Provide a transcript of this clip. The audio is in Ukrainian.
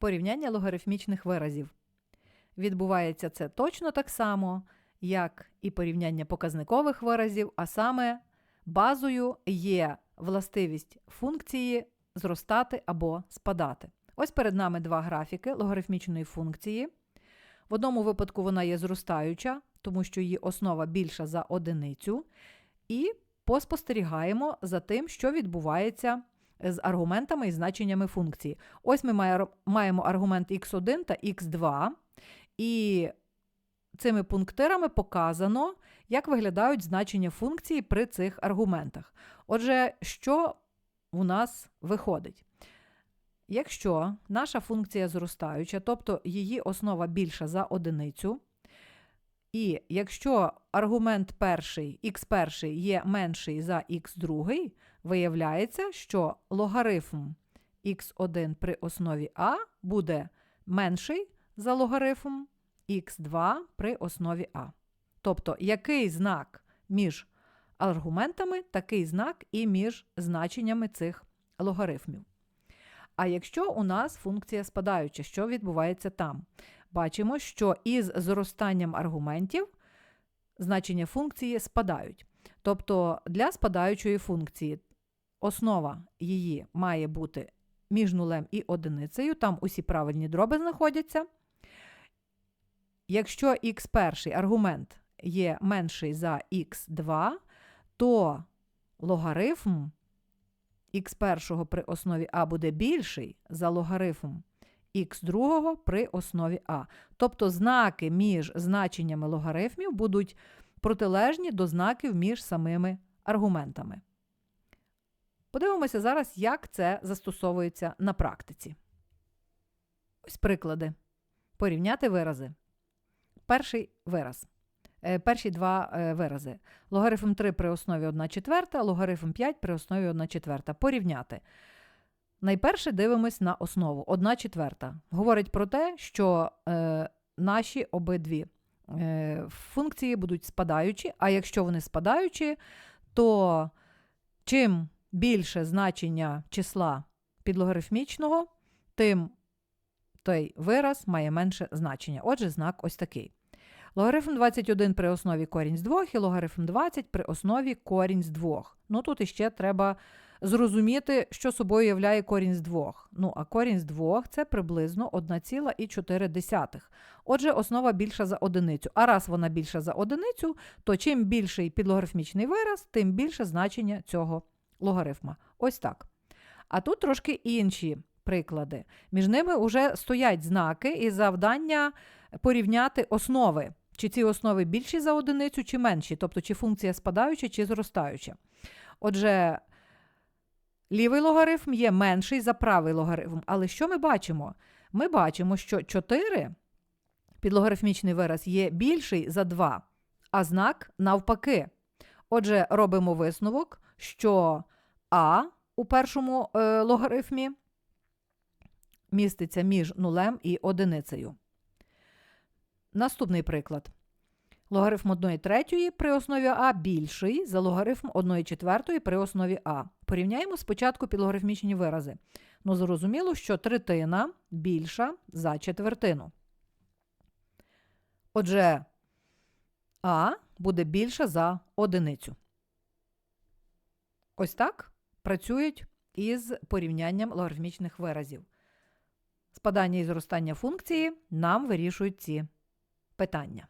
порівняння логарифмічних виразів. Відбувається це точно так само, як і порівняння показникових виразів, а саме базою є властивість функції зростати або спадати. Ось перед нами два графіки логарифмічної функції. В одному випадку вона є зростаюча, тому що її основа більша за одиницю. І поспостерігаємо за тим, що відбувається з аргументами і значеннями функції. Ось ми маємо аргумент x1 та x2, і цими пунктирами показано, як виглядають значення функції при цих аргументах. Отже, що у нас виходить? Якщо наша функція зростаюча, тобто її основа більша за одиницю, і якщо аргумент перший, x перший є менший за x другий, виявляється, що логарифм x1 при основі а буде менший за логарифм x2 при основі а. Тобто, який знак між аргументами, такий знак і між значеннями цих логарифмів. А якщо у нас функція спадаюча, що відбувається там? Бачимо, що із зростанням аргументів значення функції спадають. Тобто для спадаючої функції основа її має бути між нулем і одиницею, там усі правильні дроби знаходяться. Якщо x перший аргумент є менший за x2, то логарифм х першого при основі а буде більший за логарифм х другого при основі а. Тобто знаки між значеннями логарифмів будуть протилежні до знаків між самими аргументами. Подивимося зараз, як це застосовується на практиці. Ось приклади. Порівняти вирази. Перший вираз. Е, Перші два е, вирази. Логарифм 3 при основі 1 четверта, логарифм 5 при основі 1 четверта. Порівняти. Найперше дивимось на основу 1 четверта. Говорить про те, що е, наші обидві е, функції будуть спадаючі, а якщо вони спадаючі, то чим більше значення числа підлогарифмічного, тим той вираз має менше значення. Отже, знак ось такий. Логарифм 21 при основі корінь з 2 і логарифм 20 при основі корінь з 2. Ну тут іще треба зрозуміти, що собою являє корінь з 2. Ну, а корінь з 2 це приблизно 1,4. Отже, основа більша за одиницю. А раз вона більша за одиницю, то чим більший підлогарифмічний вираз, тим більше значення цього логарифма. Ось так. А тут трошки інші приклади. Між ними вже стоять знаки і завдання порівняти основи. Чи ці основи більші за одиницю, чи менші, тобто чи функція спадаюча, чи зростаюча. Отже, лівий логарифм є менший за правий логарифм. Але що ми бачимо? Ми бачимо, що 4 підлогарифмічний вираз є більший за 2, а знак навпаки. Отже, робимо висновок, що А у першому е, логарифмі міститься між нулем і одиницею. Наступний приклад. Логарифм 1 третьої при основі А більший за логарифм 1 четвертої при основі А. Порівняємо спочатку підлогарифмічні вирази. Ну, зрозуміло, що третина більша за четвертину. Отже, А буде більша за одиницю. Ось так працюють із порівнянням логарифмічних виразів. Спадання і зростання функції нам вирішують ці питання.